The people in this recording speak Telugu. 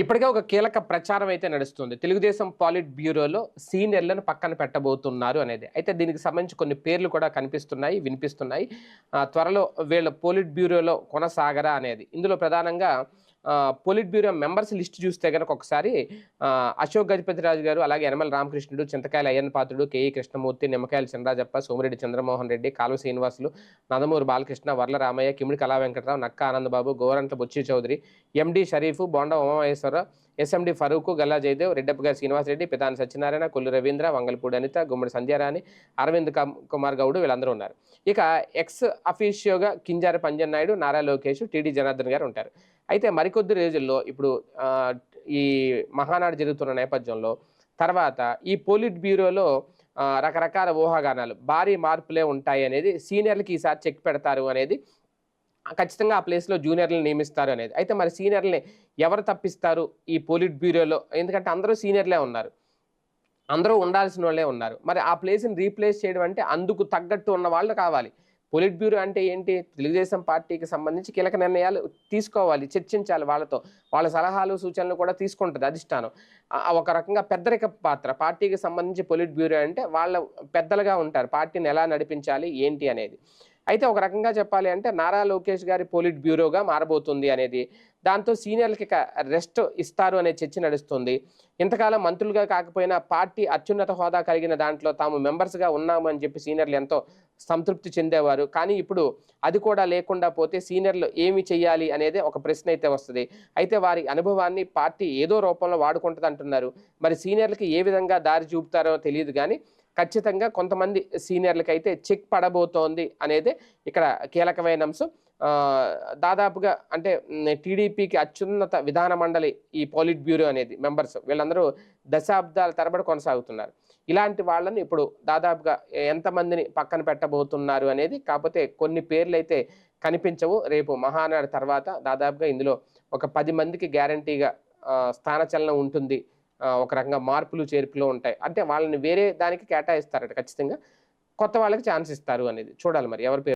ఇప్పటికే ఒక కీలక ప్రచారం అయితే నడుస్తుంది. తెలుగుదేశం పాలిట్ బ్యూరోలో సీనియర్లను పక్కన పెట్టబోతున్నారు అనేది. అయితే దీనికి సంబంధించి కొన్ని పేర్లు కూడా కనిపిస్తున్నాయి వినిపిస్తున్నాయి. త్వరలో వీళ్ళ పోలిట్ బ్యూరోలో కొనసాగరా అనేది. ఇందులో ప్రధానంగా పోలిట్ బ్యూరో మెంబర్స్ లిస్ట్ చూస్తే కనుక ఒకసారి అశోక్ అశోక్ గజపతిరాజు గారు అలాగే యనమల రామకృష్ణుడు చింతకాయల అయ్యన్ పాత్రుడు కేఈ కృష్ణమూర్తి నిమ్మకాయల చంద్రాజప్ప సోమిరెడ్డి చంద్రమోహన్ రెడ్డి కాలువ Srinivasulu Nandamuri Balakrishna Varla Ramayya Kimidi Kala Venkatarao Nakka Anandababu Gorantla Butchi Chowdary M D Shareef Bonda Umamaheswararao S M D Farooq Galla Jayadev Reddappa గారి శ్రీనివాసరెడ్డి పితాని సత్యనారాయణ కొల్లు రవీంద్ర వంగలపూడి అనిత గుమ్మడి సంధ్యారాణి అరవింద్ కమ్- కుమార్ గౌడ్ వీళ్ళందరూ ఉన్నారు. ఇక ఎక్స్ అఫీషియోగా కింజారి పంజన్ నాయుడు నారా లోకేష్ టీడీ జనార్దన్ గారు ఉంటారు. అయితే మరికొద్ది రోజుల్లో ఇప్పుడు ఈ మహానాడు జరుగుతున్న నేపథ్యంలో తర్వాత ఈ పోలిట్ బ్యూరోలో రకరకాల ఊహాగానాలు భారీ మార్పులే ఉంటాయి అనేది సీనియర్లకి ఈసారి చెక్ పెడతారు అనేది ఖచ్చితంగా ఆ ప్లేస్లో జూనియర్లను నియమిస్తారు అనేది. అయితే మరి సీనియర్లని ఎవరు తప్పిస్తారు ఈ పోలిట్ బ్యూరోలో? ఎందుకంటే అందరూ సీనియర్లే ఉన్నారు. అందరూ ఉండాల్సిన వాళ్ళే ఉన్నారు. మరి ఆ ప్లేస్ని రీప్లేస్ చేయడం అంటే అందుకు తగ్గట్టు ఉన్న వాళ్ళు కావాలి. పొలిట్ బ్యూరో అంటే ఏంటి? తెలుగుదేశం పార్టీకి సంబంధించి కీలక నిర్ణయాలు తీసుకోవాలి చర్చించాలి వాళ్ళతో. వాళ్ళ సలహాలు సూచనలు కూడా తీసుకుంటుంది అధిష్టానం. ఒక రకంగా పెద్దరిక పాత్ర. పార్టీకి సంబంధించి పొలిట్ బ్యూరో అంటే వాళ్ళ పెద్దలుగా ఉంటారు. పార్టీని ఎలా నడిపించాలి ఏంటి అనేది. అయితే ఒక రకంగా చెప్పాలి అంటే నారా లోకేష్ గారి పోలిట్ బ్యూరోగా మారబోతుంది అనేది దాంతో సీనియర్లకి రెస్ట్ ఇస్తారు అనే చర్చ నడుస్తుంది. ఇంతకాలం మంత్రులుగా కాకపోయినా పార్టీ అత్యున్నత హోదా కలిగిన దాంట్లో తాము మెంబర్స్గా ఉన్నామని చెప్పి సీనియర్లు ఎంతో సంతృప్తి చెందేవారు. కానీ ఇప్పుడు అది కూడా లేకుండా పోతే సీనియర్లు ఏమి చేయాలి అనేది ఒక ప్రశ్న అయితే వస్తుంది. అయితే వారి అనుభవాన్ని పార్టీ ఏదో రూపంలో వాడుకుంటుంది అంటున్నారు మరి సీనియర్లకి ఏ విధంగా దారి చూపుతారో తెలియదు కానీ ఖచ్చితంగా కొంతమంది సీనియర్లకి అయితే చెక్ పడబోతోంది అనేది ఇక్కడ కీలకమైన అంశం. దాదాపుగా అంటే టీడీపీకి అత్యున్నత విధాన మండలి ఈ పోలిట్ బ్యూరో అనేది మెంబర్స్ వీళ్ళందరూ దశాబ్దాల తరబడి కొనసాగుతున్నారు. ఇలాంటి వాళ్ళని ఇప్పుడు దాదాపుగా ఎంతమందిని పక్కన పెట్టబోతున్నారు అనేది కాకపోతే కొన్ని పేర్లు అయితే కనిపించవు. రేపు మహానాడు తర్వాత దాదాపుగా ఇందులో ఒక పది మందికి గ్యారంటీగా స్థానచలనం ఉంటుంది ఒక రకంగా మార్పులు చేర్పులు ఉంటాయి. అంటే వాళ్ళని వేరే దానికి కేటాయిస్తారట ఖచ్చితంగా. కొత్త వాళ్ళకి ఛాన్స్ ఇస్తారు అనేది. చూడాలి మరి ఎవరి పేరు